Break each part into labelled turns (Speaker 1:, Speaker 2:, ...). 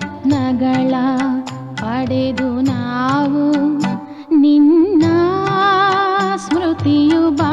Speaker 1: ರತ್ನಗಳ ಪಡೆದು ನಾವು ನಿನ್ನ ಸ್ಮೃತಿಯು ಬಾಬಾ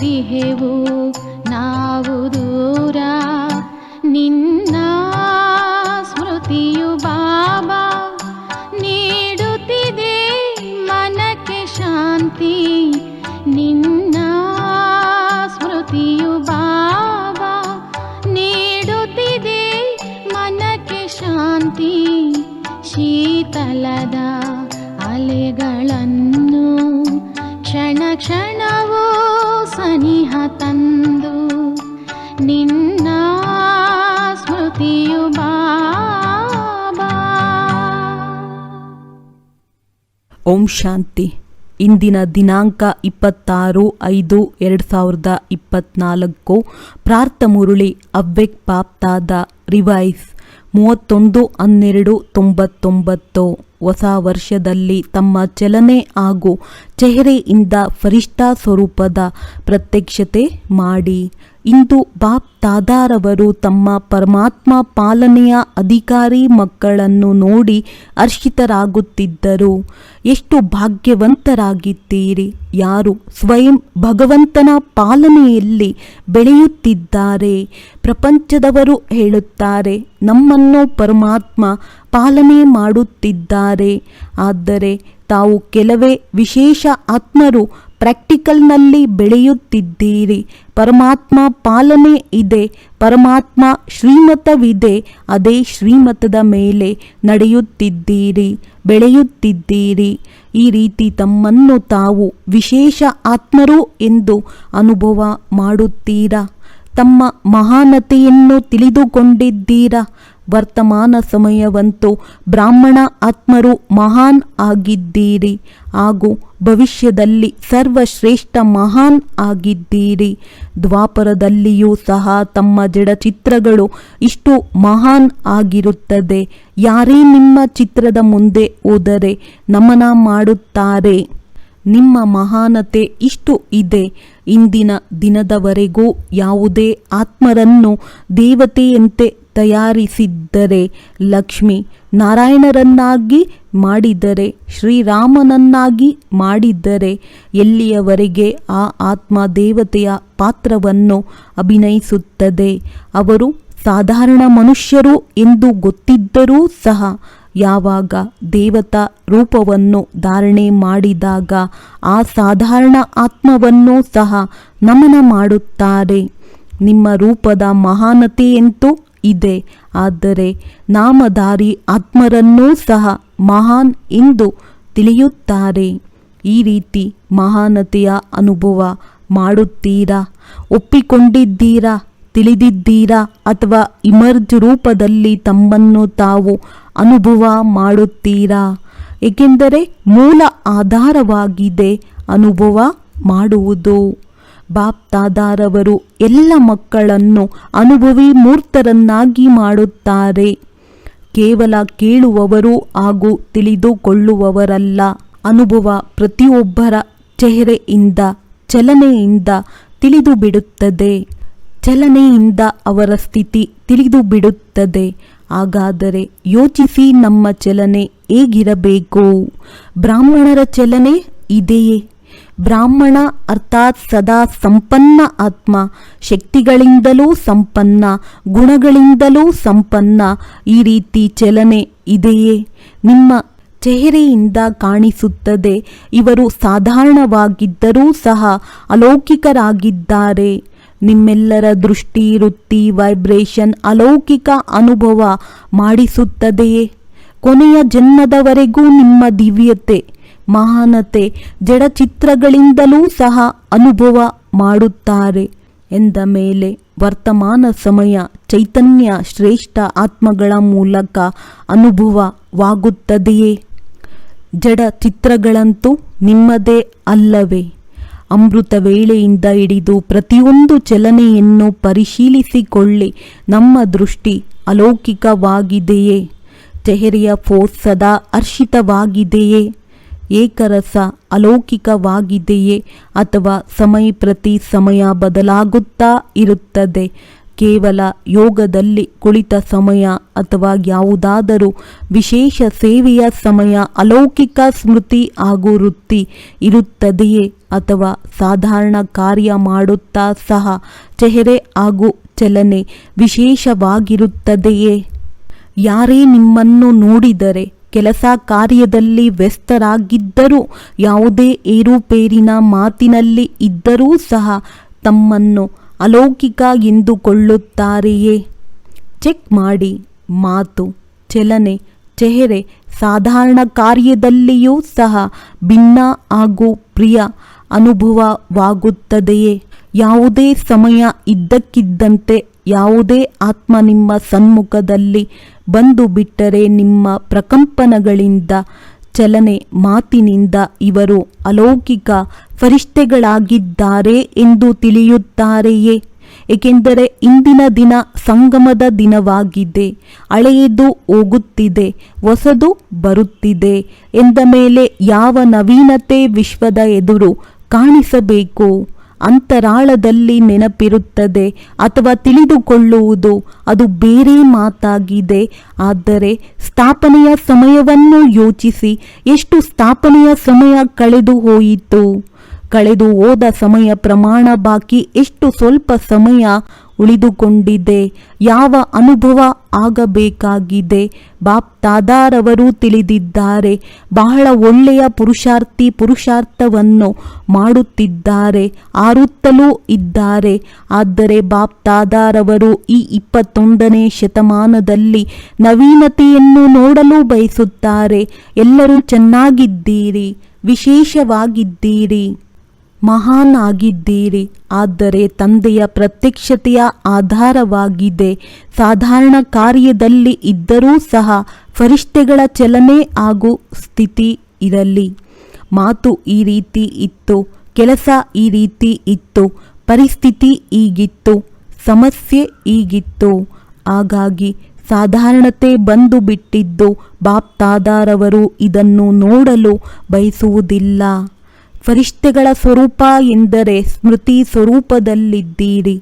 Speaker 1: दिहेवो
Speaker 2: ಓಂ ಶಾಂತಿ. ಇಂದಿನ ದಿನಾಂಕ ಇಪ್ಪತ್ತಾರು ಐದು ಎರಡು ಸಾವಿರದ ಇಪ್ಪತ್ನಾಲ್ಕು. ಪ್ರಾರ್ಥ ಮುರುಳಿ ಅಬ್ಬೆಕ್ ಪಾಪ್ತಾದ ರಿವೈಸ್ ಮೂವತ್ತೊಂದು ಹನ್ನೆರಡು ತೊಂಬತ್ತೊಂಬತ್ತು. ಹೊಸ ವರ್ಷದಲ್ಲಿ ತಮ್ಮ ಚಲನೆ ಹಾಗೂ ಚೆಹರೆಯಿಂದ ಫರಿಷ್ಠಾ ಸ್ವರೂಪದ ಪ್ರತ್ಯಕ್ಷತೆ ಮಾಡಿ. ಇಂದು ಬಾಪ್ ತಾದಾರವರು ತಮ್ಮ ಪರಮಾತ್ಮ ಪಾಲನೆಯ ಅಧಿಕಾರಿ ಮಕ್ಕಳನ್ನು ನೋಡಿ ಅರ್ಷಿತರಾಗುತ್ತಿದ್ದರು ಎಷ್ಟು ಭಾಗ್ಯವಂತರಾಗಿದ್ದೀರಿ? ಯಾರು ಸ್ವಯಂ ಭಗವಂತನ ಪಾಲನೆಯಲ್ಲಿ ಬೆಳೆಯುತ್ತಿದ್ದಾರೆ? ಪ್ರಪಂಚದವರು ಹೇಳುತ್ತಾರೆ, ನಮ್ಮನ್ನು ಪರಮಾತ್ಮ ಪಾಲನೆ ಮಾಡುತ್ತಿದ್ದಾರೆ. ಆದರೆ ತಾವು ಕೆಲವೇ ವಿಶೇಷ ಆತ್ಮರು ಪ್ರಾಕ್ಟಿಕಲ್ನಲ್ಲಿ ಬೆಳೆಯುತ್ತಿದ್ದೀರಿ. ಪರಮಾತ್ಮ ಪಾಲನೆ ಇದೆ. ಪರಮಾತ್ಮ ಶ್ರೀಮತವಿದೆ. ಅದೇ ಶ್ರೀಮತದ ಮೇಲೆ ನಡೆಯುತ್ತಿದ್ದೀರಿ, ಬೆಳೆಯುತ್ತಿದ್ದೀರಿ. ಈ ರೀತಿ ತಮ್ಮನ್ನು ತಾವು ವಿಶೇಷ ಆತ್ಮರು ಎಂದು ಅನುಭವ ಮಾಡುತ್ತೀರಾ? ತಮ್ಮ ಮಹಾನತೆಯನ್ನು ತಿಳಿದುಕೊಂಡಿದ್ದೀರಾ? ವರ್ತಮಾನ ಸಮಯವಂತೂ ಬ್ರಾಹ್ಮಣ ಆತ್ಮರು ಮಹಾನ್ ಆಗಿದ್ದೀರಿ. ಹಾಗೂ ಭವಿಷ್ಯದಲ್ಲಿ ಸರ್ವಶ್ರೇಷ್ಠ ಮಹಾನ್ ಆಗಿದ್ದೀರಿ. ದ್ವಾಪರದಲ್ಲಿಯೂ ಸಹ ತಮ್ಮ ಜಡ ಚಿತ್ರಗಳು ಇಷ್ಟು ಮಹಾನ್ ಆಗಿರುತ್ತದೆ. ಯಾರೇ ನಿಮ್ಮ ಚಿತ್ರದ ಮುಂದೆ ಹೋದರೆ ನಮನ ಮಾಡುತ್ತಾರೆ. ನಿಮ್ಮ ಮಹಾನತೆ ಇಷ್ಟು ಇದೆ. ಇಂದಿನ ದಿನದವರೆಗೂ ಯಾವುದೇ ಆತ್ಮರನ್ನು ದೇವತೆಯಂತೆ ತಯಾರಿಸಿದ್ದರೆ ಲಕ್ಷ್ಮಿ ನಾರಾಯಣರನ್ನಾಗಿ ಮಾಡಿದರೆ, ಶ್ರೀರಾಮನನ್ನಾಗಿ ಮಾಡಿದ್ದರೆ ಎಲ್ಲಿಯವರೆಗೆ ಆ ಆತ್ಮ ದೇವತೆಯ ಪಾತ್ರವನ್ನು ಅಭಿನಯಿಸುತ್ತದೆ? ಅವರು ಸಾಧಾರಣ ಮನುಷ್ಯರು ಎಂದು ಗೊತ್ತಿದ್ದರೂ ಸಹ ಯಾವಾಗ ದೇವತಾ ರೂಪವನ್ನು ಧಾರಣೆ ಮಾಡಿದಾಗ ಆ ಸಾಧಾರಣ ಆತ್ಮವನ್ನು ಸಹ ನಮನ ಮಾಡುತ್ತಾರೆ. ನಿಮ್ಮ ರೂಪದ ಮಹಾನತೆಯಂತೂ ಇದೆ. ಆದರೆ ನಾಮಧಾರಿ ಆತ್ಮರನ್ನೂ ಸಹ ಮಹಾನ್ ಎಂದು ತಿಳಿಯುತ್ತಾರೆ. ಈ ರೀತಿ ಮಹಾನತೆಯ ಅನುಭವ ಮಾಡುತ್ತೀರಾ? ಒಪ್ಪಿಕೊಂಡಿದ್ದೀರಾ? ತಿಳಿದಿದ್ದೀರಾ? ಅಥವಾ ಇಮರ್ಜ್ ರೂಪದಲ್ಲಿ ತಮ್ಮನ್ನು ತಾವು ಅನುಭವ ಮಾಡುತ್ತೀರಾ? ಏಕೆಂದರೆ ಮೂಲ ಆಧಾರವಾಗಿದೆ ಅನುಭವ ಮಾಡುವುದು. ಬಾಪ್ ದಾದಾರವರು ಎಲ್ಲ ಮಕ್ಕಳನ್ನು ಅನುಭವಿ ಮೂರ್ತರನ್ನಾಗಿ ಮಾಡುತ್ತಾರೆ. ಕೇವಲ ಕೇಳುವವರು ಹಾಗೂ ತಿಳಿದುಕೊಳ್ಳುವವರಲ್ಲ. ಅನುಭವ ಪ್ರತಿಯೊಬ್ಬರ ಚೆಹರೆಯಿಂದ, ಚಲನೆಯಿಂದ ತಿಳಿದು ಬಿಡುತ್ತದೆ ಚಲನೆಯಿಂದ ಅವರ ಸ್ಥಿತಿ ತಿಳಿದು ಬಿಡುತ್ತದೆ ಹಾಗಾದರೆ ಯೋಚಿಸಿ ನಮ್ಮ ಚಲನೆ ಹೇಗಿರಬೇಕು? ಬ್ರಾಹ್ಮಣರ ಚಲನೆ ಇದೆಯೇ? ಬ್ರಾಹ್ಮಣ ಅರ್ಥಾತ್ ಸದಾ ಸಂಪನ್ನ ಆತ್ಮ, ಶಕ್ತಿಗಳಿಂದಲೂ ಸಂಪನ್ನ, ಗುಣಗಳಿಂದಲೂ ಸಂಪನ್ನ, ಈ ರೀತಿ ಚಲನೆ ಇದೆಯೇ? ನಿಮ್ಮ ಚೆಹರೆಯಿಂದ ಕಾಣಿಸುತ್ತದೆ, ಇವರು ಸಾಧಾರಣವಾಗಿದ್ದರೂ ಸಹ ಅಲೌಕಿಕರಾಗಿದ್ದಾರೆ. ನಿಮ್ಮೆಲ್ಲರ ದೃಷ್ಟಿ, ವೃತ್ತಿ, ವೈಬ್ರೇಷನ್ ಅಲೌಕಿಕ ಅನುಭವ ಮಾಡಿಸುತ್ತದೆಯೇ? ಕೊನೆಯ ಜನ್ಮದವರೆಗೂ ನಿಮ್ಮ ದಿವ್ಯತೆ ಮಹಾನತೆ ಜಡಚಿತ್ರಗಳಿಂದಲೂ ಸಹ ಅನುಭವ ಮಾಡುತ್ತಾರೆ ಎಂದ ಮೇಲೆ ವರ್ತಮಾನ ಸಮಯ ಚೈತನ್ಯ ಶ್ರೇಷ್ಠ ಆತ್ಮಗಳ ಮೂಲಕ ಅನುಭವವಾಗುತ್ತದೆಯೇ? ಜಡ ಚಿತ್ರಗಳಂತೂ ನಿಮ್ಮದೇ ಅಲ್ಲವೇ? ಅಮೃತ ವೇಳೆಯಿಂದ ಹಿಡಿದು ಪ್ರತಿಯೊಂದು ಚಲನೆಯನ್ನು ಪರಿಶೀಲಿಸಿಕೊಳ್ಳಿ. ನಮ್ಮ ದೃಷ್ಟಿ ಅಲೌಕಿಕವಾಗಿದೆಯೇ? ಚೆಹರಿಯ ಫೋಸ್ ಸದಾ ಏಕರಸ ಅಲೌಕಿಕವಾಗಿದೆಯೇ ಅಥವಾ ಸಮಯ ಪ್ರತಿ ಸಮಯ ಬದಲಾಗುತ್ತಾ ಇರುತ್ತದೆ? ಕೇವಲ ಯೋಗದಲ್ಲಿ ಕುಳಿತ ಸಮಯ ಅಥವಾ ಯಾವುದಾದರೂ ವಿಶೇಷ ಸೇವೆಯ ಸಮಯ ಅಲೌಕಿಕ ಸ್ಮೃತಿ ಹಾಗೂ ವೃತ್ತಿ ಇರುತ್ತದೆಯೇ ಅಥವಾ ಸಾಧಾರಣ ಕಾರ್ಯ ಮಾಡುತ್ತಾ ಸಹ ಚೆಹರೆ ಹಾಗೂ ಚಲನೆ ವಿಶೇಷವಾಗಿರುತ್ತದೆಯೇ? ಯಾರೇ ನಿಮ್ಮನ್ನು ನೋಡಿದರೆ ಕೆಲಸ ಕಾರ್ಯದಲ್ಲಿ ವ್ಯಸ್ತರಾಗಿದ್ದರೂ, ಯಾವುದೇ ಏರುಪೇರಿನ ಮಾತಿನಲ್ಲಿ ಇದ್ದರೂ ಸಹ ತಮ್ಮನ್ನು ಅಲೌಕಿಕ ಎಂದುಕೊಳ್ಳುತ್ತಾರೆಯೇ? ಚೆಕ್ ಮಾಡಿ. ಮಾತು, ಚಲನೆ, ಚೆಹರೆ, ಸಾಧಾರಣ ಕಾರ್ಯದಲ್ಲಿಯೂ ಸಹ ಭಿನ್ನ ಹಾಗೂ ಪ್ರಿಯ ಅನುಭವವಾಗುತ್ತದೆಯೇ? ಯಾವುದೇ ಸಮಯ ಇದ್ದಕ್ಕಿದ್ದಂತೆ ಯಾವುದೇ ಆತ್ಮ ನಿಮ್ಮ ಸನ್ಮುಖದಲ್ಲಿ ಬಂದು ಬಿಟ್ಟರೆ ನಿಮ್ಮ ಪ್ರಕಂಪನಗಳಿಂದ ಚಲನೆ ಮಾತಿನಿಂದ ಇವರು ಅಲೌಕಿಕ ಫರಿಷ್ಠೆಗಳಾಗಿದ್ದಾರೆ ಎಂದು ತಿಳಿಯುತ್ತಾರೆಯೇ? ಏಕೆಂದರೆ ಇಂದಿನ ದಿನ ಸಂಗಮದ ದಿನವಾಗಿದೆ. ಹಳೆಯದು ಹೋಗುತ್ತಿದೆ, ಹೊಸದು ಬರುತ್ತಿದೆ ಎಂದ ಮೇಲೆ ಯಾವ ನವೀನತೆ ವಿಶ್ವದ ಎದುರು ಕಾಣಿಸಬೇಕು? ಅಂತರಾಳದಲ್ಲಿ ನೆನಪಿರುತ್ತದೆ ಅಥವಾ ತಿಳಿದುಕೊಳ್ಳುವುದು ಅದು ಬೇರೆ ಮಾತಾಗಿದೆ. ಆದರೆ ಸ್ಥಾಪನೆಯ ಸಮಯವನ್ನು ಯೋಚಿಸಿ ಎಷ್ಟು ಸ್ಥಾಪನೆಯ ಸಮಯ ಕಳೆದು ಹೋಯಿತು? ಕಳೆದು ಹೋದ ಸಮಯ ಪ್ರಮಾಣ ಬಾಕಿ ಎಷ್ಟು ಸ್ವಲ್ಪ ಸಮಯ ಉಳಿದುಕೊಂಡಿದೆ. ಯಾವ ಅನುಭವ ಆಗಬೇಕಾಗಿದೆ? ಬಾಪ್ ತಾದಾರವರು ತಿಳಿದಿದ್ದಾರೆ. ಬಹಳ ಒಳ್ಳೆಯ ಪುರುಷಾರ್ಥಿ ಪುರುಷಾರ್ಥವನ್ನು ಮಾಡುತ್ತಿದ್ದಾರೆ. ಆರುತ್ತಲೂ ಇದ್ದಾರೆ. ಆದರೆ ಬಾಪ್ ತಾದಾರವರು ಈ ಇಪ್ಪತ್ತೊಂದನೇ ಶತಮಾನದಲ್ಲಿ ನವೀನತೆಯನ್ನು ನೋಡಲು ಬಯಸುತ್ತಾರೆ. ಎಲ್ಲರೂ ಚೆನ್ನಾಗಿದ್ದೀರಿ, ವಿಶೇಷವಾಗಿದ್ದೀರಿ. ಮಹಾನ್ ಆಗಿದ್ದೀರಿ ಆದರೆ ತಂದೆಯ ಪ್ರತ್ಯಕ್ಷತೆಯ ಆಧಾರವಾಗಿದೆ. ಸಾಧಾರಣ ಕಾರ್ಯದಲ್ಲಿ ಇದ್ದರೂ ಸಹ ಫರಿಷ್ಠೆಗಳ ಚಲನೆ ಹಾಗೂ ಸ್ಥಿತಿ ಇರಲಿ. ಮಾತು ಈ ರೀತಿ ಇತ್ತು, ಕೆಲಸ ಈ ರೀತಿ ಇತ್ತು, ಪರಿಸ್ಥಿತಿ ಈಗಿತ್ತು, ಸಮಸ್ಯೆ ಈಗಿತ್ತು. ಹಾಗಾಗಿ ಸಾಧಾರಣತೆ ಬಂದು ಬಿಟ್ಟಿದ್ದು ಬಾಪ್ತಾದಾರವರು ಇದನ್ನು ನೋಡಲು ಬಯಸುವುದಿಲ್ಲ. ಫರಿಷ್ಠೆಗಳ ಸ್ವರೂಪ ಎಂದರೆ ಸ್ಮೃತಿ ಸ್ವರೂಪದಲ್ಲಿದ್ದೀರಿ,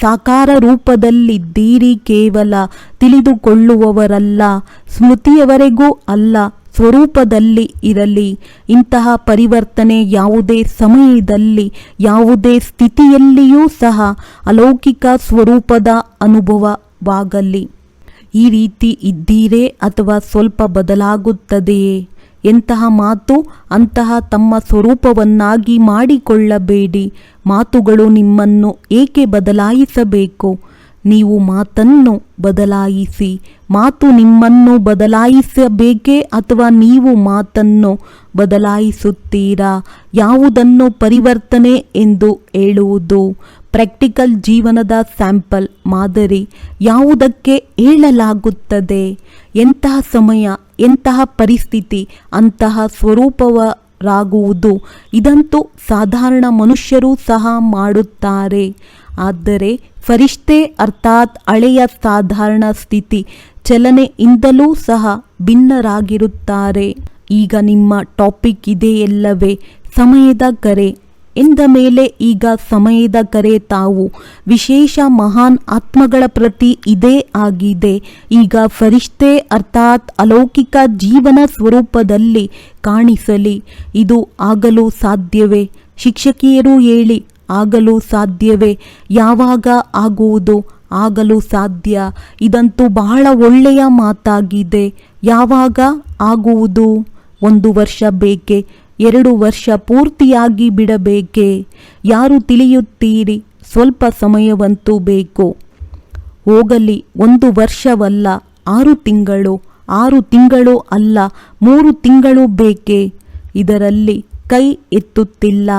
Speaker 2: ಸಾಕಾರ ರೂಪದಲ್ಲಿದ್ದೀರಿ ಕೇವಲ, ತಿಳಿದುಕೊಳ್ಳುವವರಲ್ಲ, ಸ್ಮೃತಿಯವರೆಗೂ ಅಲ್ಲ, ಸ್ವರೂಪದಲ್ಲಿ ಇರಲಿ. ಇಂತಹ ಪರಿವರ್ತನೆ ಯಾವುದೇ ಸಮಯದಲ್ಲಿ, ಯಾವುದೇ ಸ್ಥಿತಿಯಲ್ಲಿಯೂ ಸಹ ಅಲೌಕಿಕ ಸ್ವರೂಪದ ಅನುಭವವಾಗಲಿ. ಈ ರೀತಿ ಇದ್ದೀರೇ ಅಥವಾ ಸ್ವಲ್ಪ ಬದಲಾಗುತ್ತದೆಯೇ? ಎಂತಹ ಮಾತು ಅಂತಹ ತಮ್ಮ ಸ್ವರೂಪವನ್ನಾಗಿ ಮಾಡಿಕೊಳ್ಳಬೇಡಿ. ಮಾತುಗಳು ನಿಮ್ಮನ್ನು ಏಕೆ ಬದಲಾಯಿಸಬೇಕು? ನೀವು ಮಾತನ್ನು ಬದಲಾಯಿಸಿ. ಮಾತು ನಿಮ್ಮನ್ನು ಬದಲಾಯಿಸಬೇಕೇ ಅಥವಾ ನೀವು ಮಾತನ್ನು ಬದಲಾಯಿಸುತ್ತೀರಾ? ಯಾವುದನ್ನು ಪರಿವರ್ತನೆ ಎಂದು ಹೇಳುವುದು? ಪ್ರಾಕ್ಟಿಕಲ್ ಜೀವನದ ಸ್ಯಾಂಪಲ್ ಮಾದರಿ ಯಾವುದಕ್ಕೆ ಹೇಳಲಾಗುತ್ತದೆ ಎಂತಹ ಸಮಯ, ಎಂತಹ ಪರಿಸ್ಥಿತಿ, ಅಂತಹ ಸ್ವರೂಪವರಾಗುವುದು? ಇದಂತೂ ಸಾಧಾರಣ ಮನುಷ್ಯರು ಸಹ ಮಾಡುತ್ತಾರೆ. ಆದರೆ ಫರಿಷ್ಠೆ ಅರ್ಥಾತ್ ಹಳೆಯ ಸಾಧಾರಣ ಸ್ಥಿತಿ ಚಲನೆಯಿಂದಲೂ ಸಹ ಭಿನ್ನರಾಗಿರುತ್ತಾರೆ. ಈಗ ನಿಮ್ಮ ಟಾಪಿಕ್ ಇದೆಯಲ್ಲವೇ ಸಮಯದ ಕರೆ. ಎಂದ ಮೇಲೆ ಈಗ ಸಮಯದ ಕರೆ ತಾವು. ವಿಶೇಷ ಮಹಾನ್ ಆತ್ಮಗಳ ಪ್ರತಿ ಇದೇ ಆಗಿದೆ. ಈಗ ಫರಿಷ್ಠೆ ಅರ್ಥಾತ್ ಅಲೌಕಿಕ ಜೀವನ ಸ್ವರೂಪದಲ್ಲಿ ಕಾಣಿಸಲಿ. ಇದು ಆಗಲು ಸಾಧ್ಯವೇ? ಶಿಕ್ಷಕಿಯರು ಹೇಳಿ, ಆಗಲು ಸಾಧ್ಯವೇ? ಯಾವಾಗ ಆಗುವುದು? ಆಗಲು ಸಾಧ್ಯ. ಇದಂತೂ ಬಹಳ ಒಳ್ಳೆಯ ಮಾತಾಗಿದೆ. ಯಾವಾಗ ಆಗುವುದು? ಒಂದು ವರ್ಷ ಬೇಕೆ? ಎರಡು ವರ್ಷ ಪೂರ್ತಿಯಾಗಿ ಬಿಡಬೇಕೆ? ಯಾರು ತಿಳಿಯುತ್ತೀರಿ? ಸ್ವಲ್ಪ ಸಮಯವಂತೂ ಬೇಕು. ಹೋಗಲಿ, ಒಂದು ವರ್ಷವಲ್ಲ, ಆರು ತಿಂಗಳು ಆರು ತಿಂಗಳು ಅಲ್ಲ, ಮೂರು ತಿಂಗಳು ಬೇಕೆ? ಇದರಲ್ಲಿ ಕೈ ಎತ್ತುತ್ತಿಲ್ಲ.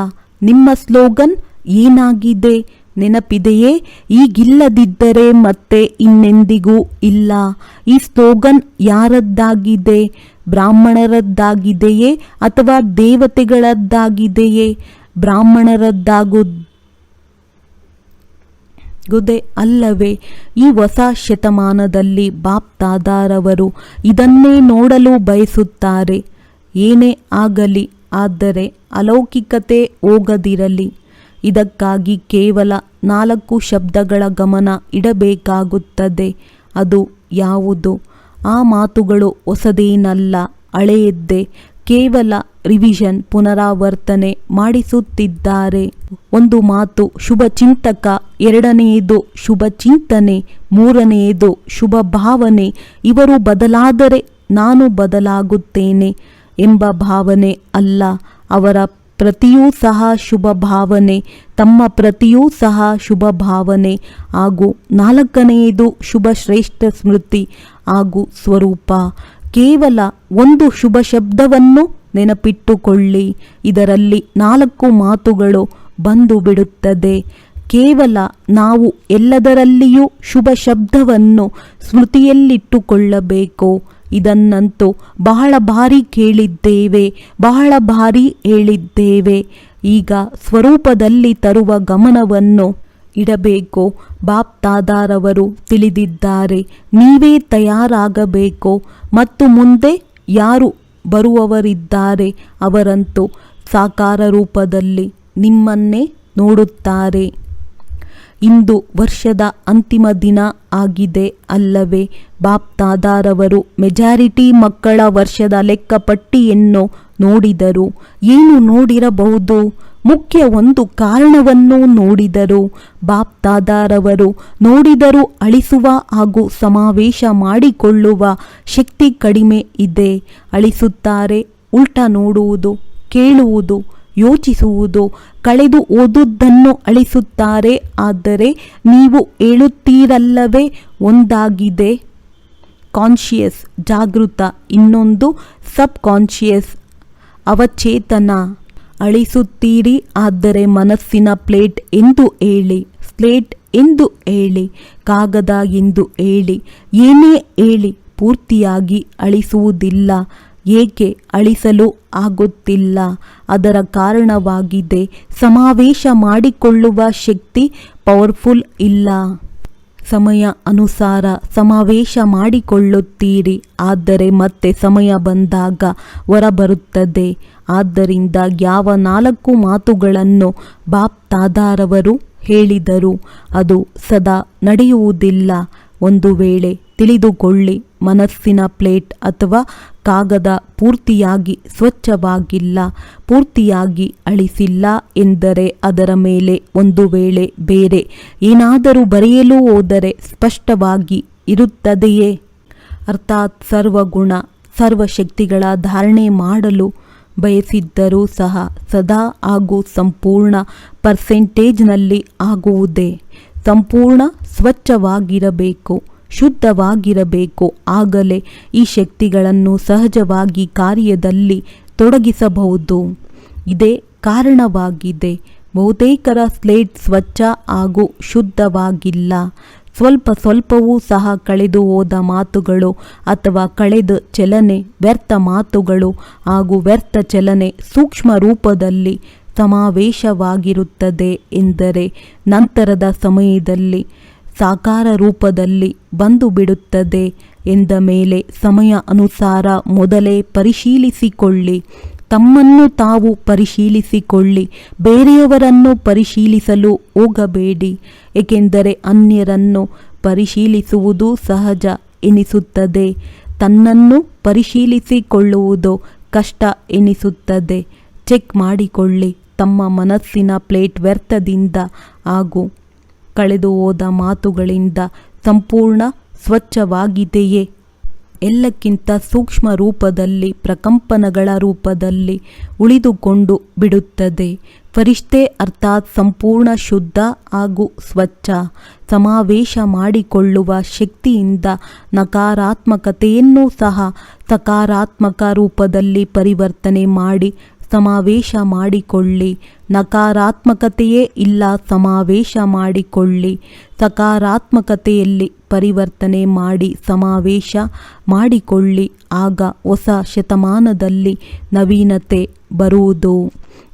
Speaker 2: ನಿಮ್ಮ ಸ್ಲೋಗನ್ ಏನಾಗಿದೆ? ನೆನಪಿದೆಯೇ? ಈಗಿಲ್ಲದಿದ್ದರೆ ಮತ್ತೆ ಇನ್ನೆಂದಿಗೂ ಇಲ್ಲ. ಈ ಸ್ಲೋಗನ್ ಯಾರದ್ದಾಗಿದೆ? ಬ್ರಾಹ್ಮಣರದ್ದಾಗಿದೆಯೇ ಅಥವಾ ದೇವತೆಗಳದ್ದಾಗಿದೆಯೇ? ಬ್ರಾಹ್ಮಣರದ್ದಾಗು ಗುದೆ ಅಲ್ಲವೇ? ಈ ಹೊಸ ಶತಮಾನದಲ್ಲಿ ಬಾಪ್ತಾದಾರವರು ಇದನ್ನೇ ನೋಡಲು ಬಯಸುತ್ತಾರೆ. ಏನೇ ಆಗಲಿ, ಆದರೆ ಅಲೌಕಿಕತೆ ಹೋಗದಿರಲಿ. ಇದಕ್ಕಾಗಿ ಕೇವಲ ನಾಲ್ಕು ಶಬ್ದಗಳ ಗಮನ ಇಡಬೇಕಾಗುತ್ತದೆ. ಅದು ಯಾವುದು? ಆ ಮಾತುಗಳು ಹೊಸದೇನಲ್ಲ. ಹಳೆಯದ್ದೇ ಕೇವಲ ರಿವಿಷನ್, ಪುನರಾವರ್ತನೆ ಮಾಡಿಸುತ್ತಿದ್ದಾರೆ. ಒಂದು ಮಾತು ಶುಭ ಚಿಂತಕ ಎರಡನೆಯದು ಶುಭ ಚಿಂತನೆ ಮೂರನೆಯದು ಶುಭ ಭಾವನೆ. ಇವರು ಬದಲಾದರೆ ನಾನು ಬದಲಾಗುತ್ತೇನೆ ಎಂಬ ಭಾವನೆ ಅಲ್ಲ. ಅವರ ಪ್ರತಿಯೂ ಸಹ ಶುಭ ಭಾವನೆ, ತಮ್ಮ ಪ್ರತಿಯೂ ಸಹ ಶುಭ ಭಾವನೆ. ಹಾಗೂ ನಾಲ್ಕನೆಯದು ಶುಭ ಶ್ರೇಷ್ಠ ಸ್ಮೃತಿ. ಹಾಗೂ ಸ್ವರೂಪ. ಕೇವಲ ಒಂದು ಶುಭ ಶಬ್ದವನ್ನು ನೆನಪಿಟ್ಟುಕೊಳ್ಳಿ. ಇದರಲ್ಲಿ ನಾಲ್ಕು ಮಾತುಗಳು ಬಂದು ಬಿಡುತ್ತದೆ. ಕೇವಲ ನಾವು ಎಲ್ಲದರಲ್ಲಿಯೂ ಶುಭ ಶಬ್ದವನ್ನು ಸ್ಮೃತಿಯಲ್ಲಿಟ್ಟುಕೊಳ್ಳಬೇಕು. ಇದನ್ನಂತೂ ಬಹಳ ಬಾರಿ ಕೇಳಿದ್ದೇವೆ, ಬಹಳ ಬಾರಿ ಹೇಳಿದ್ದೇವೆ. ಈಗ ಸ್ವರೂಪದಲ್ಲಿ ತರುವ ಗಮನವನ್ನು ಇಡಬೇಕು? ಬಾಪ್ತಾದಾರವರು ತಿಳಿದಿದ್ದಾರೆ, ನೀವೇ ತಯಾರಾಗಬೇಕು? ಮತ್ತು ಮುಂದೆ ಯಾರು ಬರುವವರಿದ್ದಾರೆ ಅವರಂತೂ ಸಾಕಾರ ರೂಪದಲ್ಲಿ ನಿಮ್ಮನ್ನೇ ನೋಡುತ್ತಾರೆ. ಇಂದು ವರ್ಷದ ಅಂತಿಮ ದಿನ ಆಗಿದೆ ಅಲ್ಲವೇ? ಬಾಪ್ತಾದಾರವರು ಮೆಜಾರಿಟಿ ಮಕ್ಕಳ ವರ್ಷದ ಲೆಕ್ಕಪಟ್ಟಿಯನ್ನು ನೋಡಿದರು. ಏನು ನೋಡಿರಬಹುದು? ಮುಖ್ಯ ಒಂದು ಕಾರಣವನ್ನು ನೋಡಿದರು. ಬಾಪ್ತಾದಾರವರು ನೋಡಿದರು ಅಳಿಸುವ ಹಾಗೂ ಸಮಾವೇಶ ಮಾಡಿಕೊಳ್ಳುವ ಶಕ್ತಿ ಕಡಿಮೆ ಇದೆ. ಅಳಿಸುತ್ತಾರೆ, ಉಲ್ಟ ನೋಡುವುದು, ಕೇಳುವುದು, ಯೋಚಿಸುವುದು, ಕಳೆದು ಓದುದನ್ನು ಅಳಿಸುತ್ತಾರೆ. ಆದರೆ ನೀವು ಹೇಳುತ್ತೀರಲ್ಲವೇ, ಒಂದಾಗಿದೆ. ಕಾನ್ಷಿಯಸ್ ಜಾಗೃತ ಇನ್ನೊಂದು ಸಬ್ ಕಾನ್ಷಿಯಸ್ ಅವಚೇತನ. ಅಳಿಸುತ್ತೀರಿ, ಆದರೆ ಮನಸ್ಸಿನ ಪ್ಲೇಟ್ ಎಂದು ಹೇಳಿ ಸ್ಲೇಟ್ ಎಂದು ಹೇಳಿ, ಕಾಗದ ಎಂದು ಹೇಳಿ, ಏನೇ ಹೇಳಿ ಪೂರ್ತಿಯಾಗಿ ಅಳಿಸುವುದಿಲ್ಲ, ಏಕೆ ಅಳಿಸಲು ಆಗುತ್ತಿಲ್ಲ, ಅದರ ಕಾರಣವಾಗಿದೆ, ಸಮಾವೇಶ ಮಾಡಿಕೊಳ್ಳುವ ಶಕ್ತಿ ಪವರ್ಫುಲ್ ಇಲ್ಲ. ಸಮಯ ಅನುಸಾರ ಸಮಾವೇಶ ಮಾಡಿಕೊಳ್ಳುತ್ತೀರಿ, ಆದರೆ ಮತ್ತೆ ಸಮಯ ಬಂದಾಗ ಹೊರಬರುತ್ತದೆ. ಆದ್ದರಿಂದ ಯಾವ ನಾಲ್ಕು ಮಾತುಗಳನ್ನು ಬಾಪ್ ತಾದಾರವರು ಹೇಳಿದರು, ಅದು ಸದಾ ನಡೆಯುವುದಿಲ್ಲ. ಒಂದು ವೇಳೆ ತಿಳಿದುಕೊಳ್ಳಿ, ಮನಸ್ಸಿನ ಪ್ಲೇಟ್ ಅಥವಾ ಕಾಗದ ಪೂರ್ತಿಯಾಗಿ ಸ್ವಚ್ಛವಾಗಿಲ್ಲ, ಪೂರ್ತಿಯಾಗಿ ಅಳಿಸಿಲ್ಲ ಎಂದರೆ ಅದರ ಮೇಲೆ ಒಂದು ವೇಳೆ ಬೇರೆ ಏನಾದರೂ ಬರೆಯಲು ಹೋದರೆ ಸ್ಪಷ್ಟವಾಗಿ ಇರುತ್ತದೆಯೇ? ಅರ್ಥಾತ್ ಸರ್ವಗುಣ, ಸರ್ವಶಕ್ತಿಗಳ ಧಾರಣೆ ಮಾಡಲು ಬಯಸಿದ್ದರೂ ಸಹ ಸದಾ ಹಾಗೂ ಸಂಪೂರ್ಣ ಪರ್ಸೆಂಟೇಜ್ನಲ್ಲಿ ಆಗುವುದೇ? ಸಂಪೂರ್ಣ ಸ್ವಚ್ಛವಾಗಿರಬೇಕು, ಶುದ್ಧವಾಗಿರಬೇಕು, ಆಗಲೇ ಈ ಶಕ್ತಿಗಳನ್ನು ಸಹಜವಾಗಿ ಕಾರ್ಯದಲ್ಲಿ ತೊಡಗಿಸಬಹುದು. ಇದೇ ಕಾರಣವಾಗಿದೆ. ಬಹುತೇಕರ ಸ್ಲೇಟ್ ಸ್ವಚ್ಛ ಹಾಗೂ ಶುದ್ಧವಾಗಿಲ್ಲ. ಸ್ವಲ್ಪ ಸ್ವಲ್ಪವೂ ಸಹ ಕಳೆದು ಹೋದ ಮಾತುಗಳು ಅಥವಾ ಕಳೆದ ಚಲನೆ, ವ್ಯರ್ಥ ಮಾತುಗಳು ಹಾಗೂ ವ್ಯರ್ಥ ಚಲನೆ ಸೂಕ್ಷ್ಮ ರೂಪದಲ್ಲಿ ಸಮಾವೇಶವಾಗಿರುತ್ತದೆ ಎಂದರೆ ನಂತರದ ಸಮಯದಲ್ಲಿ ಸಾಕಾರ ರೂಪದಲ್ಲಿ ಬಂದು ಬಿಡುತ್ತದೆ ಎಂದ ಮೇಲೆ ಸಮಯ ಅನುಸಾರ ಮೊದಲೇ ಪರಿಶೀಲಿಸಿಕೊಳ್ಳಿ. ತಮ್ಮನ್ನು ತಾವು ಪರಿಶೀಲಿಸಿಕೊಳ್ಳಿ, ಬೇರೆಯವರನ್ನು ಪರಿಶೀಲಿಸಲು ಹೋಗಬೇಡಿ, ಏಕೆಂದರೆ ಅನ್ಯರನ್ನು ಪರಿಶೀಲಿಸುವುದು ಸಹಜ ಎನಿಸುತ್ತದೆ. ತನ್ನನ್ನು ಪರಿಶೀಲಿಸಿಕೊಳ್ಳುವುದು ಕಷ್ಟ ಎನಿಸುತ್ತದೆ. ಚೆಕ್ ಮಾಡಿಕೊಳ್ಳಿ, ತಮ್ಮ ಮನಸ್ಸಿನ ಪ್ಲೇಟ್ ವ್ಯರ್ಥದಿಂದ ಹಾಗೂ ಕಳೆದು ಹೋದ ಮಾತುಗಳಿಂದ ಸಂಪೂರ್ಣ ಸ್ವಚ್ಛವಾಗಿದೆಯೇ? ಎಲ್ಲಕ್ಕಿಂತ ಸೂಕ್ಷ್ಮ ರೂಪದಲ್ಲಿ, ಪ್ರಕಂಪನಗಳ ರೂಪದಲ್ಲಿ ಉಳಿದುಕೊಂಡು ಬಿಡುತ್ತದೆ. ಫರಿಷ್ಠೆ ಅರ್ಥಾತ್ ಸಂಪೂರ್ಣ ಶುದ್ಧ ಹಾಗೂ ಸ್ವಚ್ಛ. ಸಮಾವೇಶ ಮಾಡಿಕೊಳ್ಳುವ ಶಕ್ತಿಯಿಂದ ನಕಾರಾತ್ಮಕತೆಯನ್ನು ಸಹ ಸಕಾರಾತ್ಮಕ ರೂಪದಲ್ಲಿ ಪರಿವರ್ತನೆ ಮಾಡಿ ಸಮಾವೇಶ ಮಾಡಿಕೊಳ್ಳಿ. ನಕಾರಾತ್ಮಕತೆಯೇ ಇಲ್ಲ, ಸಮಾವೇಶ ಮಾಡಿಕೊಳ್ಳಿ. ಸಕಾರಾತ್ಮಕತೆಯಲ್ಲಿ ಪರಿವರ್ತನೆ ಮಾಡಿ ಸಮಾವೇಶ ಮಾಡಿಕೊಳ್ಳಿ. ಆಗ ಹೊಸ ಶತಮಾನದಲ್ಲಿ ನವೀನತೆ ಬರುವುದು.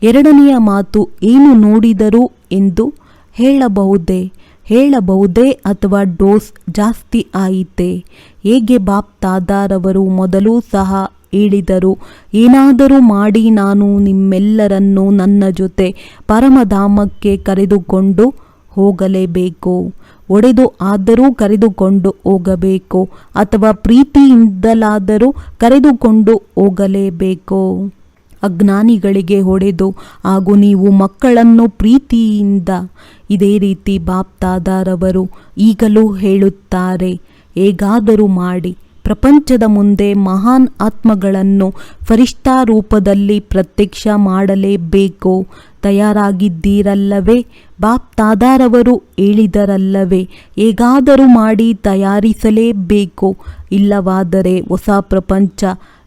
Speaker 2: ಎರಡನೆಯ ಮಾತು ಏನು ನೋಡಿದರು ಎಂದು ಹೇಳಬಹುದೇ? ಹೇಳಬಹುದೇ ಅಥವಾ ಡೋಸ್ ಜಾಸ್ತಿ ಆಯಿತೆ? ಹೇಗೆ ಬಾಪ್ ತಾದಾರವರು ಮೊದಲು ಸಹ ಹೇಳಿದರು, ಏನಾದರೂ ಮಾಡಿ ನಾನು ನಿಮ್ಮೆಲ್ಲರನ್ನೂ ನನ್ನ ಜೊತೆ ಪರಮಧಾಮಕ್ಕೆ ಕರೆದುಕೊಂಡು ಹೋಗಲೇಬೇಕು. ಒಡೆದು ಆದರೂ ಕರೆದುಕೊಂಡು ಹೋಗಬೇಕು ಅಥವಾ ಪ್ರೀತಿಯಿಂದಲಾದರೂ ಕರೆದುಕೊಂಡು ಹೋಗಲೇಬೇಕು. ಅಜ್ಞಾನಿಗಳಿಗೆ ಹೊಡೆದು ಹಾಗೂ ನೀವು ಮಕ್ಕಳನ್ನು ಪ್ರೀತಿಯಿಂದ. ಇದೇ ರೀತಿ ಬಾಪ್ತಾದಾರವರು ಈಗಲೂ ಹೇಳುತ್ತಾರೆ, ಹೇಗಾದರೂ ಮಾಡಿ. ಪ್ರಪಂಚದ ಮುಂದೆ ಮಹಾನ್ ಆತ್ಮಗಳನ್ನು ಫರಿಷ್ಠಾ ರೂಪದಲ್ಲಿ ಪ್ರತ್ಯಕ್ಷ ಮಾಡಲೇಬೇಕು? ತಯಾರಾಗಿದ್ದೀರಲ್ಲವೇ? ಬಾಪ್ ತಾದಾರವರು ಹೇಳಿದರಲ್ಲವೇ? ಹೇಗಾದರೂ ಮಾಡಿ ತಯಾರಿಸಲೇಬೇಕು? ಇಲ್ಲವಾದರೆ ಹೊಸ ಪ್ರಪಂಚ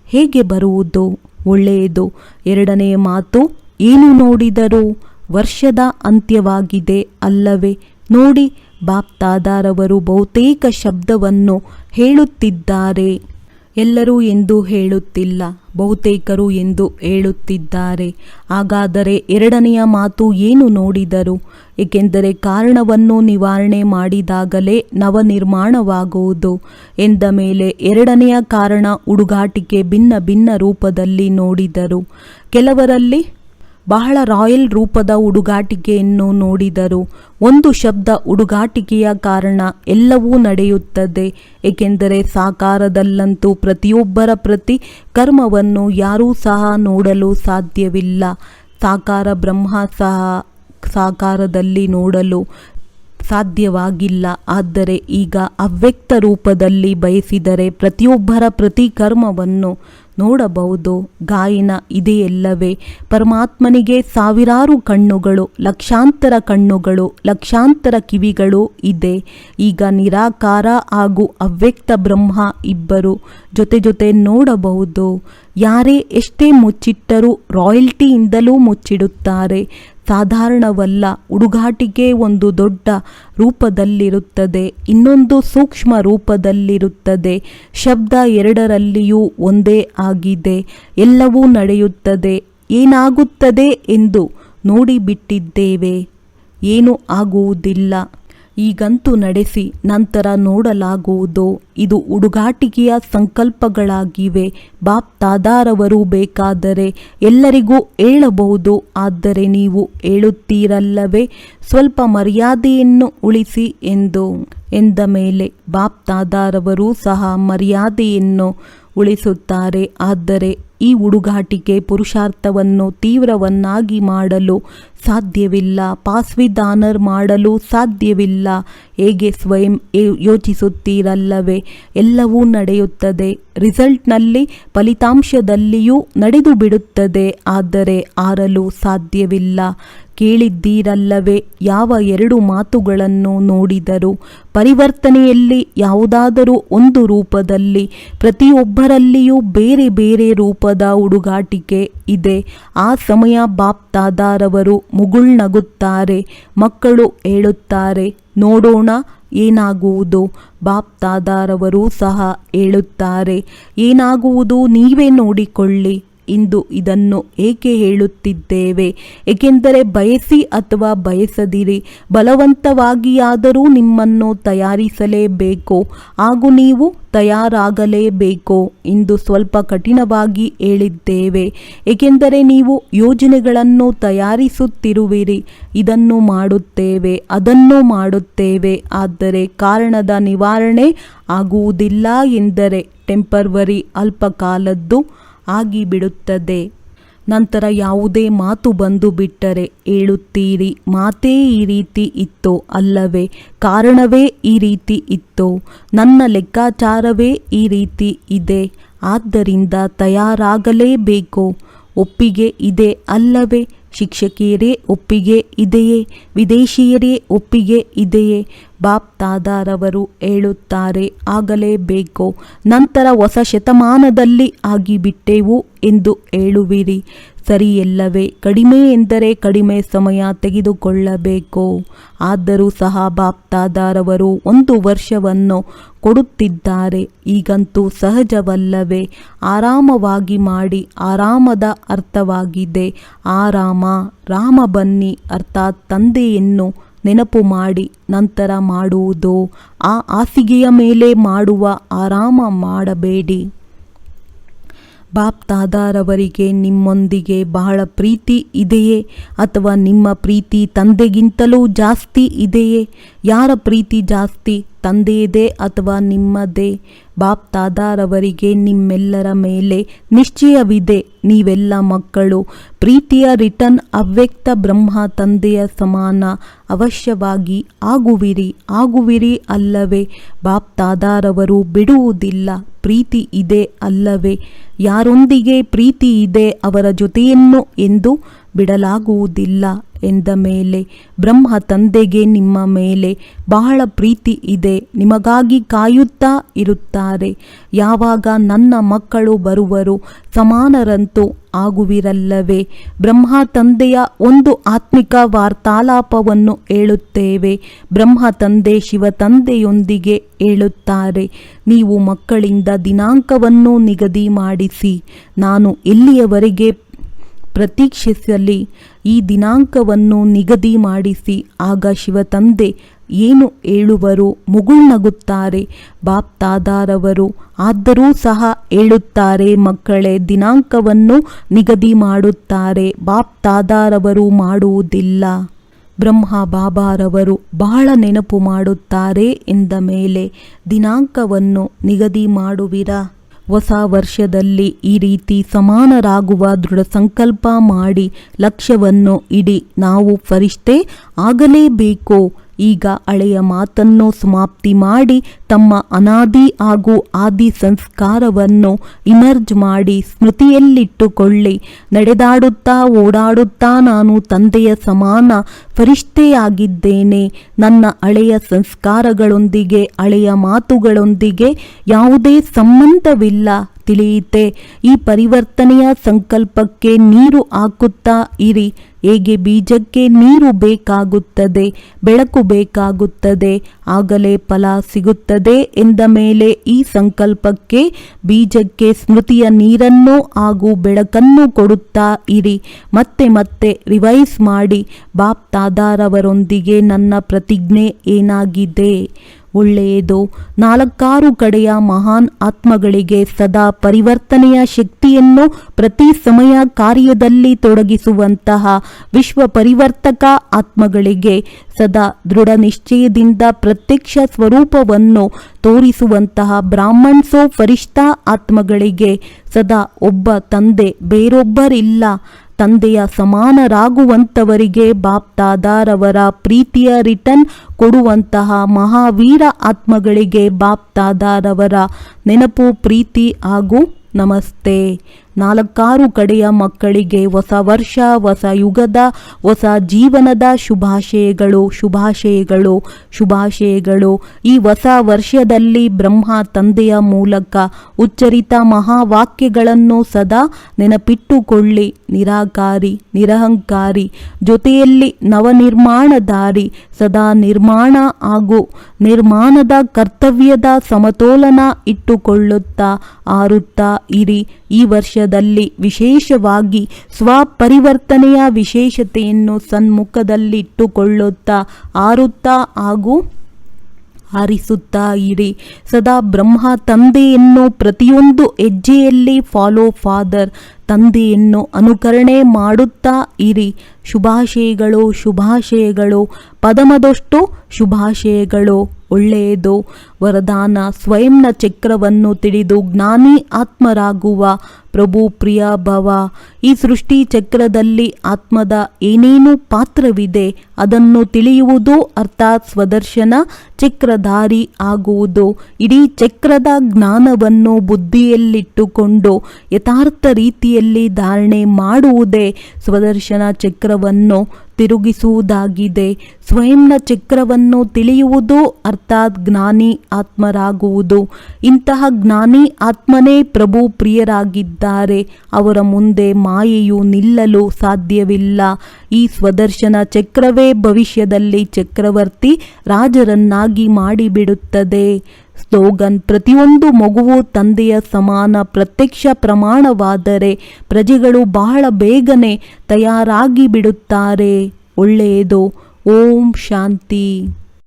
Speaker 2: ಹೇಗೆ ಬರುವುದು ಒಳ್ಳೆಯದು? ಎರಡನೇ ಮಾತು, ಏನು ನೋಡಿದರು ವರ್ಷದ ಅಂತ್ಯವಾಗಿದೆ ಅಲ್ಲವೇ? ನೋಡಿ ಬಾಪ್ ತಾದಾರವರು ಬಹುತೇಕ ಶಬ್ದವನ್ನು ಹೇಳುತ್ತಿದ್ದಾರೆ. ಎಲ್ಲರೂ ಎಂದು ಹೇಳುತ್ತಿಲ್ಲ, ಬಹುತೇಕರು ಎಂದು ಹೇಳುತ್ತಿದ್ದಾರೆ. ಹಾಗಾದರೆ ಎರಡನೆಯ ಮಾತು ಏನು ನೋಡಿದರು? ಏಕೆಂದರೆ ಕಾರಣವನ್ನು ನಿವಾರಣೆ ಮಾಡಿದಾಗಲೇ ನವನಿರ್ಮಾಣವಾಗುವುದು ಎಂದ ಮೇಲೆ ಎರಡನೆಯ ಕಾರಣ ಹುಡುಗಾಟಿಕೆ ಭಿನ್ನ ಭಿನ್ನ ರೂಪದಲ್ಲಿ ನೋಡಿದರು. ಕೆಲವರಲ್ಲಿ ಬಹಳ ರಾಯಲ್ ರೂಪದ ಹುಡುಗಾಟಿಕೆಯನ್ನು ನೋಡಿದರು. ಒಂದು ಶಬ್ದ ಹುಡುಗಾಟಿಕೆಯ ಕಾರಣ ಎಲ್ಲವೂ ನಡೆಯುತ್ತದೆ. ಏಕೆಂದರೆ ಸಾಕಾರದಲ್ಲಂತೂ ಪ್ರತಿಯೊಬ್ಬರ ಪ್ರತಿ ಕರ್ಮವನ್ನು ಯಾರೂ ಸಹ ನೋಡಲು ಸಾಧ್ಯವಿಲ್ಲ. ಸಾಕಾರ ಬ್ರಹ್ಮ ಸಹ ಸಾಕಾರದಲ್ಲಿ ನೋಡಲು ಸಾಧ್ಯವಾಗಿಲ್ಲ. ಆದರೆ ಈಗ ಅವ್ಯಕ್ತ ರೂಪದಲ್ಲಿ ಬಯಸಿದರೆ ಪ್ರತಿಯೊಬ್ಬರ ಪ್ರತಿ ಕರ್ಮವನ್ನು ನೋಡಬಹುದು. ಗಾಯನ ಇದೆಯಲ್ಲವೇ ಪರಮಾತ್ಮನಿಗೆ ಸಾವಿರಾರು ಕಣ್ಣುಗಳು, ಲಕ್ಷಾಂತರ ಕಣ್ಣುಗಳು, ಲಕ್ಷಾಂತರ ಕಿವಿಗಳು ಇದೆ. ಈಗ ನಿರಾಕಾರ ಹಾಗೂ ಅವ್ಯಕ್ತ ಬ್ರಹ್ಮ ಇಬ್ಬರು ಜೊತೆ ಜೊತೆ ನೋಡಬಹುದು. ಯಾರೇ ಎಷ್ಟೇ ಮುಚ್ಚಿಟ್ಟರೂ ರಾಯಲ್ಟಿಯಿಂದಲೂ ಮುಚ್ಚಿಡುತ್ತಾರೆ. ಸಾಧಾರಣವಲ್ಲ. ಹುಡುಗಾಟಿಕೆ ಒಂದು ದೊಡ್ಡ ರೂಪದಲ್ಲಿರುತ್ತದೆ. ಇನ್ನೊಂದು ಸೂಕ್ಷ್ಮ ರೂಪದಲ್ಲಿರುತ್ತದೆ. ಶಬ್ದ ಎರಡರಲ್ಲಿಯೂ ಒಂದೇ ಆಗಿದೆ. ಎಲ್ಲವೂ ನಡೆಯುತ್ತದೆ. ಏನಾಗುತ್ತದೆ ಎಂದು ನೋಡಿಬಿಟ್ಟಿದ್ದೇವೆ. ಏನೂ ಆಗುವುದಿಲ್ಲ. ಈಗಂತೂ ನಡೆಸಿ, ನಂತರ ನೋಡಲಾಗುವುದು. ಇದು ಹುಡುಗಾಟಿಕೆಯ ಸಂಕಲ್ಪಗಳಾಗಿವೆ. ಬಾಪ್ ತಾದಾರವರು ಬೇಕಾದರೆ ಎಲ್ಲರಿಗೂ ಹೇಳಬಹುದು. ಆದರೆ ನೀವು ಹೇಳುತ್ತೀರಲ್ಲವೇ, ಸ್ವಲ್ಪ ಮರ್ಯಾದೆಯನ್ನು ಉಳಿಸಿ ಎಂದು. ಎಂದ ಮೇಲೆ ಬಾಪ್ ತಾದಾರವರು ಸಹ ಮರ್ಯಾದೆಯನ್ನು ಉಳಿಸುತ್ತಾರೆ. ಆದರೆ ಈ ಹುಡುಗಾಟಿಕೆ ಪುರುಷಾರ್ಥವನ್ನು ತೀವ್ರವನ್ನಾಗಿ ಮಾಡಲು ಸಾಧ್ಯವಿಲ್ಲ ಪಾಸ್ವಿದಾನರ್ ಮಾಡಲು ಸಾಧ್ಯವಿಲ್ಲ. ಹೇಗೆ ಸ್ವಯಂ ಯೋಚಿಸುತ್ತೀರಲ್ಲವೇ? ಎಲ್ಲವೂ ನಡೆಯುತ್ತದೆ. ರಿಸಲ್ಟ್ನಲ್ಲಿ, ಫಲಿತಾಂಶದಲ್ಲಿಯೂ ನಡೆದು ಬಿಡುತ್ತದೆ ಆದರೆ ಆರಲು ಸಾಧ್ಯವಿಲ್ಲ. ಕೇಳಿದ್ದೀರಲ್ಲವೇ? ಯಾವ ಎರಡು ಮಾತುಗಳನ್ನು ನೋಡಿದರು, ಪರಿವರ್ತನೆಯಲ್ಲಿ ಯಾವುದಾದರೂ ಒಂದು ರೂಪದಲ್ಲಿ, ಪ್ರತಿಯೊಬ್ಬರಲ್ಲಿಯೂ ಬೇರೆ ಬೇರೆ ರೂಪದ ಹುಡುಗಾಟಿಕೆ ಇದೆ. ಆ ಸಮಯ ಬಾಪ್ತಾದಾರವರು ಮುಗುಳ್ನಗುತ್ತಾರೆ ಮಕ್ಕಳು ಹೇಳುತ್ತಾರೆ ನೋಡೋಣ ಏನಾಗುವುದು? ಬಾಪ್ತಾದಾರವರು ಸಹ ಹೇಳುತ್ತಾರೆ ಏನಾಗುವುದು? ನೀವೇ ನೋಡಿಕೊಳ್ಳಿ. ಇಂದು ಇದನ್ನು ಏಕೆ ಹೇಳುತ್ತಿದ್ದೇವೆ? ಏಕೆಂದರೆ ಬಯಸಿ ಅಥವಾ ಬಯಸದಿರಿ. ಬಲವಂತವಾಗಿಯಾದರೂ ನಿಮ್ಮನ್ನು ತಯಾರಿಸಲೇಬೇಕು. ಹಾಗೂ ನೀವು ತಯಾರಾಗಲೇಬೇಕು ಇಂದು ಸ್ವಲ್ಪ ಕಠಿಣವಾಗಿ ಹೇಳಿದ್ದೇವೆ. ಏಕೆಂದರೆ ನೀವು ಯೋಜನೆಗಳನ್ನು ತಯಾರಿಸುತ್ತಿರುವಿರಿ. ಇದನ್ನು ಮಾಡುತ್ತೇವೆ, ಅದನ್ನು ಮಾಡುತ್ತೇವೆ. ಆದರೆ ಕಾರಣದ ನಿವಾರಣೆ ಆಗುವುದಿಲ್ಲ ಎಂದರೆ ಟೆಂಪರ್ವರಿ ಅಲ್ಪಕಾಲದ್ದು ಆಗಿಬಿಡುತ್ತದೆ. ನಂತರ ಯಾವುದೇ ಮಾತು ಬಂದು ಬಿಟ್ಟರೆ ಹೇಳುತ್ತೀರಿ ಮಾತೇ ಈ ರೀತಿ ಇತ್ತೋ ಅಲ್ಲವೇ? ಕಾರಣವೇ ಈ ರೀತಿ ಇತ್ತೋ? ನನ್ನ ಲೆಕ್ಕಾಚಾರವೇ ಈ ರೀತಿ ಇದೆ? ಆದ್ದರಿಂದ ತಯಾರಾಗಲೇಬೇಕು ಒಪ್ಪಿಗೆ ಇದೆ ಅಲ್ಲವೇ? ಶಿಕ್ಷಕಿಯರೇ ಒಪ್ಪಿಗೆ ಇದೆಯೇ? ವಿದೇಶಿಯರೇ ಒಪ್ಪಿಗೆ ಇದೆಯೇ? ಬಾಪ್ ತಾದಾರವರು ಹೇಳುತ್ತಾರೆ, ಆಗಲೇಬೇಕು, ನಂತರ ಹೊಸ ಶತಮಾನದಲ್ಲಿ ಆಗಿಬಿಟ್ಟೆವು ಎಂದು ಹೇಳುವಿರಿ. ಸರಿಯಲ್ಲವೇ, ಕಡಿಮೆ ಎಂದರೆ ಕಡಿಮೆ ಸಮಯ ತೆಗೆದುಕೊಳ್ಳಬೇಕು. ಆದರೂ ಸಹ ಬಾಪ್ತಾದಾರವರು ಒಂದು ವರ್ಷವನ್ನು ಕೊಡುತ್ತಿದ್ದಾರೆ. ಈಗಂತೂ ಸಹಜವಲ್ಲವೇ, ಆರಾಮವಾಗಿ ಮಾಡಿ, ಆರಾಮದ ಅರ್ಥವಾಗಿದೆ. ಆರಾಮ, ರಾಮ ಬನ್ನಿ, ಅರ್ಥಾತ್ ತಂದೆಯನ್ನು ನೆನಪು ಮಾಡಿ, ನಂತರ ಮಾಡುವುದು? ಆ ಹಾಸಿಗೆಯ ಮೇಲೆ ಮಾಡುವ ಆರಾಮ ಮಾಡಬೇಡಿ. ಬಾಪ್ ತಾದಾರವರಿಗೆ ನಿಮ್ಮೊಂದಿಗೆ ಬಹಳ ಪ್ರೀತಿ ಇದೆಯೇ? ಅಥವಾ ನಿಮ್ಮ ಪ್ರೀತಿ ತಂದೆಗಿಂತಲೂ ಜಾಸ್ತಿ ಇದೆಯೇ? ಯಾರ ಪ್ರೀತಿ ಜಾಸ್ತಿ? ತಂದೆಯದೇ ಅಥವಾ ನಿಮ್ಮದೇ? ಬಾಪ್ ತಾದಾರವರಿಗೆ ನಿಮ್ಮೆಲ್ಲರ ಮೇಲೆ ನಿಶ್ಚಯವಿದೆ. ನೀವೆಲ್ಲ ಮಕ್ಕಳು, ಪ್ರೀತಿಯ ರಿಟರ್ನ್ ಅವ್ಯಕ್ತ ಬ್ರಹ್ಮ ತಂದೆಯ ಸಮಾನ. ಅವಶ್ಯವಾಗಿ ಆಗುವಿರಿ ಆಗುವಿರಿ ಅಲ್ಲವೇ? ಬಾಪ್ ತಾದಾರವರು ಬಿಡುವುದಿಲ್ಲ. ಪ್ರೀತಿ ಇದೆ ಅಲ್ಲವೇ? ಯಾರೊಂದಿಗೆ ಪ್ರೀತಿ ಇದೆ ಅವರ ಜೊತೆಯನ್ನು ಎಂದು ಬಿಡಲಾಗುವುದಿಲ್ಲ ಎಂದ ಮೇಲೆ, ಬ್ರಹ್ಮ ತಂದೆಗೆ ನಿಮ್ಮ ಮೇಲೆ ಬಹಳ ಪ್ರೀತಿ ಇದೆ, ನಿಮಗಾಗಿ ಕಾಯುತ್ತಾ ಇರುತ್ತಾರೆ. ಯಾವಾಗ ನನ್ನ ಮಕ್ಕಳು ಬರುವರು ಸಮಾನರಂತೂ ಆಗುವಿರಲ್ಲವೇ. ಬ್ರಹ್ಮ ತಂದೆಯ ಒಂದು ಆತ್ಮಿಕ ವಾರ್ತಾಲಾಪವನ್ನು ಹೇಳುತ್ತೇವೆ. ಬ್ರಹ್ಮ ತಂದೆ ಶಿವ ತಂದೆಯೊಂದಿಗೆ ಹೇಳುತ್ತಾರೆ, ನೀವು ಮಕ್ಕಳಿಂದ ದಿನಾಂಕವನ್ನು ನಿಗದಿ ಮಾಡಿಸಿ, ನಾನು ಎಲ್ಲಿಯವರೆಗೆ ಪ್ರತೀಕ್ಷಿಸಲಿ, ಈ ದಿನಾಂಕವನ್ನು ನಿಗದಿ ಮಾಡಿಸಿ. ಆಗ ಶಿವತಂದೆ ಏನು ಹೇಳುವರು? ಮುಗುಳ್ನಗುತ್ತಾರೆ ಬಾಪ್ತಾದಾರವರು. ಆದರೂ ಸಹ ಹೇಳುತ್ತಾರೆ, ಮಕ್ಕಳೇ, ದಿನಾಂಕವನ್ನು ನಿಗದಿ ಮಾಡುತ್ತಾರೆ. ಬಾಪ್ತಾದಾರವರು ಮಾಡುವುದಿಲ್ಲ. ಬ್ರಹ್ಮ ಬಾಬಾರವರು ಬಹಳ ನೆನಪು ಮಾಡುತ್ತಾರೆ ಎಂದ ಮೇಲೆ, ದಿನಾಂಕವನ್ನು ನಿಗದಿ ಮಾಡುವಿರಾ? ಹೊಸ ವರ್ಷದಲ್ಲಿ ಈ ರೀತಿ ಸಮಾನರಾಗುವ ದೃಢ ಸಂಕಲ್ಪ ಮಾಡಿ ಲಕ್ಷ್ಯವನ್ನು ಇಡಿ. ನಾವು ಫರಿಷ್ಠೆ ಆಗಲೇಬೇಕು. ಈಗ ಹಳೆಯ ಮಾತನ್ನು ಸಮಾಪ್ತಿ ಮಾಡಿ ತಮ್ಮ ಅನಾದಿ ಹಾಗೂ ಆದಿ ಸಂಸ್ಕಾರವನ್ನು ಇಮರ್ಜ್ ಮಾಡಿ ಸ್ಮೃತಿಯಲ್ಲಿಟ್ಟುಕೊಳ್ಳಿ. ನಡೆದಾಡುತ್ತಾ ಓಡಾಡುತ್ತಾ ನಾನು ತಂದೆಯ ಸಮಾನ ಫರಿಷ್ಠೆಯಾಗಿದ್ದೇನೆ. ನನ್ನ ಹಳೆಯ ಸಂಸ್ಕಾರಗಳೊಂದಿಗೆ ಹಳೆಯ ಮಾತುಗಳೊಂದಿಗೆ ಯಾವುದೇ ಸಂಬಂಧವಿಲ್ಲ. ತಿಳಿಯಿತೆ, ಈ ಪರಿವರ್ತನೆಯ ಸಂಕಲ್ಪಕ್ಕೆ ನೀರು ಹಾಕುತ್ತಾ ಇರಿ. ಹೇಗೆ ಬೀಜಕ್ಕೆ ನೀರು ಬೇಕಾಗುತ್ತದೆ, ಬೆಳಕು ಬೇಕಾಗುತ್ತದೆ, ಆಗಲೇ ಫಲ ಸಿಗುತ್ತದೆ ಎಂದ ಮೇಲೆ ಈ ಸಂಕಲ್ಪಕ್ಕೆ ಬೀಜಕ್ಕೆ ಸ್ಮೃತಿಯ ನೀರನ್ನು ಹಾಗೂ ಬೆಳಕನ್ನು ಕೊಡುತ್ತಾ ಇರಿ. ಮತ್ತೆ ಮತ್ತೆ ರಿವೈಸ್ ಮಾಡಿ ಬಾಪ್ ತಾದಾರವರೊಂದಿಗೆ ನನ್ನ ಪ್ರತಿಜ್ಞೆ ಏನಾಗಿದೆ? ಒಳ್ಳೆಯದು. ನಾಲ್ಕಾರು ಕಡೆಯ ಮಹಾನ್ ಆತ್ಮಗಳಿಗೆ ಸದಾ ಪರಿವರ್ತನೆಯ ಶಕ್ತಿಯನ್ನು ಪ್ರತಿ ಸಮಯ ಕಾರ್ಯದಲ್ಲಿ ತೊಡಗಿಸುವಂತಹ ವಿಶ್ವ ಪರಿವರ್ತಕ ಆತ್ಮಗಳಿಗೆ ಸದಾ ದೃಢ ನಿಶ್ಚಯದಿಂದ ಪ್ರತ್ಯಕ್ಷ ಸ್ವರೂಪವನ್ನು ತೋರಿಸುವಂತಹ ಬ್ರಾಹ್ಮಣ್ಸೋ ಫರಿಷ್ಠ ಆತ್ಮಗಳಿಗೆ ಸದಾ ಒಬ್ಬ ತಂದೆ ಬೇರೊಬ್ಬರಿಲ್ಲ. ತಂದೆಯ ಸಮಾನರಾಗುವಂಥವರಿಗೆ ಬಾಪ್ತಾದಾರವರ ಪ್ರೀತಿಯ ರಿಟರ್ನ್ ಕೊಡುವಂತಹ ಮಹಾವೀರ ಆತ್ಮಗಳಿಗೆ ಬಾಪ್ತಾದಾರವರ ನೆನಪು ಪ್ರೀತಿ ಹಾಗೂ ನಮಸ್ತೆ. ನಾಲ್ಕಾರು ಕಡೆಯ ಮಕ್ಕಳಿಗೆ ಹೊಸ ವರ್ಷ, ಹೊಸ ಯುಗದ, ಹೊಸ ಜೀವನದ ಶುಭಾಶಯಗಳು ಶುಭಾಶಯಗಳು ಶುಭಾಶಯಗಳು. ಈ ಹೊಸ ವರ್ಷದಲ್ಲಿ ಬ್ರಹ್ಮ ತಂದೆಯ ಮೂಲಕ ಉಚ್ಚರಿತ ಮಹಾವಾಕ್ಯಗಳನ್ನು ಸದಾ ನೆನಪಿಟ್ಟುಕೊಳ್ಳಿ. ನಿರಾಕಾರಿ, ನಿರಹಂಕಾರಿ, ಜೊತೆಯಲ್ಲಿ ನವನಿರ್ಮಾಣದಾರಿ ಸದಾ ನಿರ್ಮಾಣ ಹಾಗೂ ನಿರ್ಮಾಣದ ಕರ್ತವ್ಯದ ಸಮತೋಲನ ಇಟ್ಟುಕೊಳ್ಳುತ್ತಾ ಆರುತ್ತಾ ಇರಿ. ಈ ವರ್ಷದಲ್ಲಿ ವಿಶೇಷವಾಗಿ ಸ್ವಪರಿವರ್ತನೆಯ ವಿಶೇಷತೆಯನ್ನು ಸನ್ಮುಖದಲ್ಲಿಟ್ಟುಕೊಳ್ಳುತ್ತಾ ಆರುತ್ತಾ ಹಾಗೂ ಹಾರಿಸುತ್ತಾ ಇರಿ. ಸದಾ ಬ್ರಹ್ಮ ತಂದೆಯನ್ನು ಪ್ರತಿಯೊಂದು ಹೆಜ್ಜೆಯಲ್ಲಿ ಫಾಲೋ ಫಾದರ್ ತಂದೆಯನ್ನು ಅನುಕರಣೆ ಮಾಡುತ್ತಾ ಇರಿ. ಶುಭಾಶಯಗಳು ಶುಭಾಶಯಗಳು, ಪದಮದಷ್ಟು ಶುಭಾಶಯಗಳು, ಒಳ್ಳೆಯದು. ವರದಾನ ಸ್ವಯಂನ ಚಕ್ರವನ್ನು ತಿಳಿದು ಜ್ಞಾನಿ ಆತ್ಮರಾಗುವ ಪ್ರಭು ಪ್ರಿಯ ಭವ. ಈ ಸೃಷ್ಟಿ ಚಕ್ರದಲ್ಲಿ ಆತ್ಮದ ಏನೇನು ಪಾತ್ರವಿದೆ ಅದನ್ನು ತಿಳಿಯುವುದು ಅರ್ಥಾತ್ ಸ್ವದರ್ಶನ, ಚಕ್ರಧಾರಿ ಆಗುವುದು. ಇಡೀ ಚಕ್ರದ ಜ್ಞಾನವನ್ನು ಬುದ್ಧಿಯಲ್ಲಿಟ್ಟುಕೊಂಡು ಯಥಾರ್ಥ ರೀತಿಯಲ್ಲಿ ಧಾರಣೆ ಮಾಡುವುದೇ ಸ್ವದರ್ಶನ ಚಕ್ರವನ್ನು ತಿರುಗಿಸುವುದಾಗಿದೆ. ಸ್ವಯಂನ ಚಕ್ರವನ್ನು ತಿಳಿಯುವುದು ಅರ್ಥಾತ್ ಜ್ಞಾನಿ ಆತ್ಮರಾಗುವುದು. ಇಂತಹ ಜ್ಞಾನಿ ಆತ್ಮನೇ ಪ್ರಭು ಪ್ರಿಯರಾಗಿದ್ದಾರೆ. ಅವರ ಮುಂದೆ ಮಾಯೆಯು ನಿಲ್ಲಲು ಸಾಧ್ಯವಿಲ್ಲ. ಈ ಸ್ವದರ್ಶನ ಚಕ್ರವೇ ಭವಿಷ್ಯದಲ್ಲಿ ಚಕ್ರವರ್ತಿ ರಾಜರನ್ನಾಗಿ ಮಾಡಿಬಿಡುತ್ತದೆ. ಸ್ಲೋಗನ್, ಪ್ರತಿಯೊಂದು ಮಗುವು ತಂದೆಯ ಸಮಾನ ಪ್ರತ್ಯಕ್ಷ ಪ್ರಮಾಣವಾದರೆ ಪ್ರಜೆಗಳು ಬಹಳ ಬೇಗನೆ ತಯಾರಾಗಿ ಬಿಡುತ್ತಾರೆ ಒಳ್ಳೆಯದು. ಓಂ ಶಾಂತಿ.